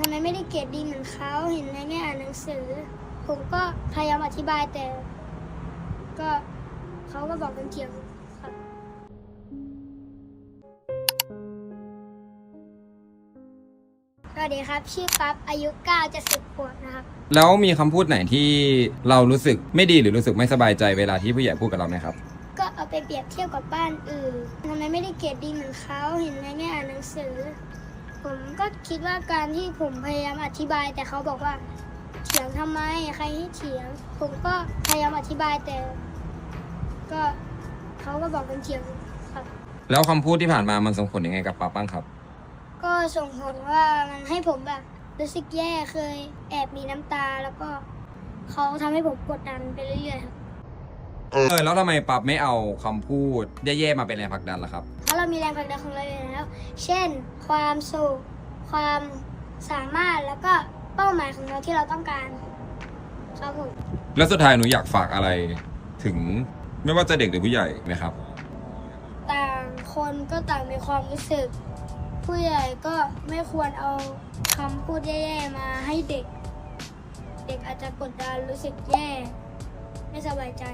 ทำไมไม่ได้เกรดดีเหมือนเขาเห็นในแง่อ่านหนังสือ ผมก็พยายามอธิบายแต่ ก็เขาก็บอกเป็นเถียงครับสวัสดีครับ ชื่อปั๊บอายุ9จะ10ขวบนะครับ แล้วมีคำพูดไหนที่เรารู้สึกไม่ดีหรือรู้สึกไม่สบายใจเวลาที่ผู้ใหญ่พูดกับเราไหมครับ ก็เอาไปเปรียบเทียบกับบ้านอื่นทำไมไม่ได้เกรดดีเหมือนเขาเห็นในแง่อ่านหนังสือผมก็ คิดว่าการที่ผมพยายามอธิบาย แต่เขาบอกว่าเถียงทำไมใครให้เถียง ผมก็พยายามอธิบายแต่ ก็เขาก็บอกเป็นเถียงครับ แล้วคำพูดที่ผ่านมามันส่งผลยังไงกับปั๊บบ้างครับ ก็ส่งผลว่ามันให้ผมแบบรู้สึกแย่เคยแอบมีน้ำตาแล้วก็เขาทำให้ผมกดดันไปเรื่อยๆครับเออแล้วทำไมปั๊บไม่เอาคำพูดแย่ๆมาเป็นแรงผลักดันล่ะครับ เพราะเรามีแรงผลักดันของเราอยู่แล้ว เช่น ความสุข ความสามารถแล้วก็เป้าหมายของเราที่เราต้องการครับผมแล้วสุดท้ายหนูอยากฝากอะไรถึงไม่ว่าจะเด็กหรือผู้ใหญ่ไหมครับ ต่างคนก็ต่างมีความรู้สึก ผู้ใหญ่ก็ไม่ควรเอาคำพูดแย่ๆมาให้เด็ก เด็กอาจจะกดดันรู้สึกแย่ ไม่สบายใจ